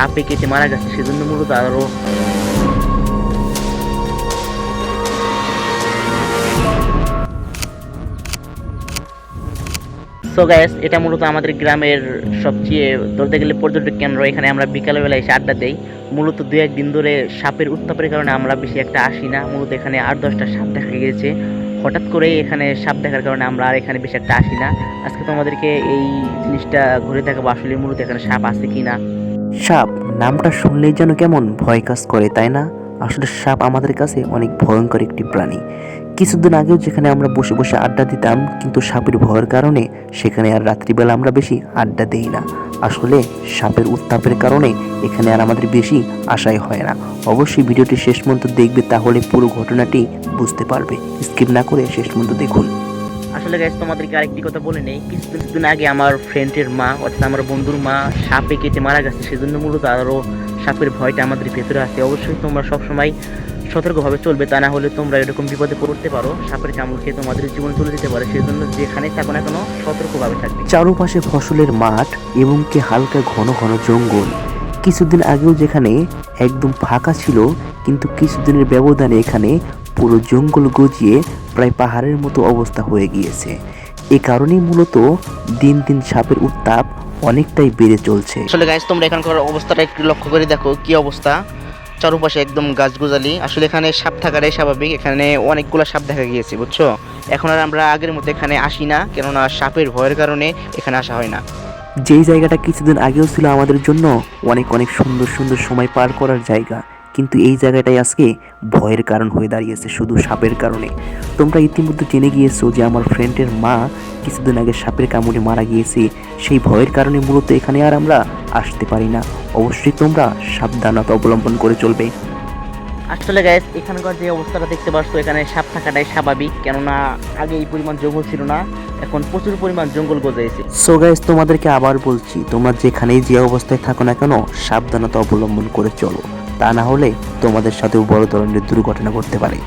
সাপে কেটে মারা গেছে, সেজন্য মূলত আরও সো গ্যাস এটা মূলত আমাদের গ্রামের সবচেয়ে ধরতে গেলে পর্যটক কেন্দ্র। এখানে আমরা বিকালবেলা এসে আড্ডা দেই। মূলত দু একদিন ধরে সাপের উত্তাপের কারণে আমরা বেশি একটা আসি না। মূলত এখানে আট, দশটা সাপ দেখা গিয়েছে। হঠাৎ করে এখানে সাপ দেখার কারণে আমরা আর এখানে বেশি একটা আসি না। আজকে তোমাদেরকে এই জিনিসটা ঘুরে দেখাবো আসলে মূলত এখানে সাপ আছে কি না সাপ, নামটা শুনলেই যেন কেমন ভয় কাজ করে, তাই না? আসলে সাপ আমাদের কাছে অনেক ভয়ঙ্কর একটি প্রাণী। কিছুদিন আগেও যেখানে আমরা বসে বসে আড্ডা দিতাম, কিন্তু সাপের ভয়ের কারণে সেখানে আর রাত্রিবেলা আমরা বেশি আড্ডা দেই না। আসলে সাপের উত্তাপের কারণে এখানে আর আমাদের বেশি আশাই হয় না। অবশ্যই ভিডিওটি শেষ পর্যন্ত দেখবে, তাহলে পুরো ঘটনাটি বুঝতে পারবে। স্কিপ না করে শেষ পর্যন্ত দেখুন। আসলে গাইজ তোমাদেরকে আরেকটি কথা বলে নেই। কিছুদিন কিছুদিন আগে আমার ফ্রেন্ডের মা, অর্থাৎ আমার বন্ধুর মা, সাপে কেটে মারা গেছে। সেজন্য মূলত আরও সাপের ভয়টা আমাদের ভেতরে আছে। অবশ্যই তোমরা সবসময় সতর্কভাবে চলবে, তা না হলে তোমরা এরকম বিপদে পড়তে পারো। সাপের কামড় খেয়ে তোমাদের জীবন চলে যেতে পারে। সেজন্য যেখানে থাকো না কোনো, সতর্কভাবে থাকবে। চারপাশে ফসলের মাঠ এবং কি হালকা ঘন ঘন জঙ্গল। কিছুদিন আগেও যেখানে একদম ফাঁকা ছিল, কিন্তু কিছুদিনের ব্যবধানে এখানে পুরো জঙ্গল গজিয়ে প্রায় পাহাড়ের মতো অবস্থা হয়ে গিয়েছে। এ কারণেই মূলত দিন দিন সাপের উত্তাপ অনেকটাই বেড়ে চলছে। আসলে গাইজ তোমরা এখানকার অবস্থাটা একটু লক্ষ্য করে দেখো কি অবস্থা। চারপাশে একদম গাছগুজালি। আসলে এখানে সাপ থাকাটাই স্বাভাবিক। এখানে অনেকগুলো সাপ দেখা গিয়েছে বুঝছ? এখন আর আমরা আগের মতো এখানে আসি না কেননা সাপের ভয়ের কারণে এখানে আসা হয় না। যেই জায়গাটা কিছুদিন আগেও ছিল আমাদের জন্য অনেক অনেক সুন্দর সুন্দর সময় পার করার জায়গা কিন্তু এই জায়গাটাই আজকে ভয়ের কারণ হয়ে দাঁড়িয়েছে শুধু সাপের কারণে। তোমরা ইতিমধ্যে জেনে গিয়েছো যে আমার ফ্রেন্ডের মা কিছুদিন আগে সাপের কামড়ে মারা গিয়েছে। সেই ভয়ের কারণে মূলত এখানে আর আমরা আসতে পারি না। অবশ্যই তোমরা সাবধানতা অবলম্বন করে চলবে। আসলে গাইজ এখানকার যে অবস্থাটা দেখতে পাচ্ছ এখানে সাপ থাকাটাই স্বাভাবিক কেননা আগে এই পরিমাণ জঙ্গল ছিল না এখন প্রচুর পরিমাণ জঙ্গল গজাইছে। সো গাইস তোমাদেরকে আবার বলছি তোমরা যেখানেই যে অবস্থায় থাকো না কেন সাবধানতা অবলম্বন করে চলো। তা না হলে তোমাদের সাথেও বড় ধরনের দুর্ঘটনা ঘটতে পারে।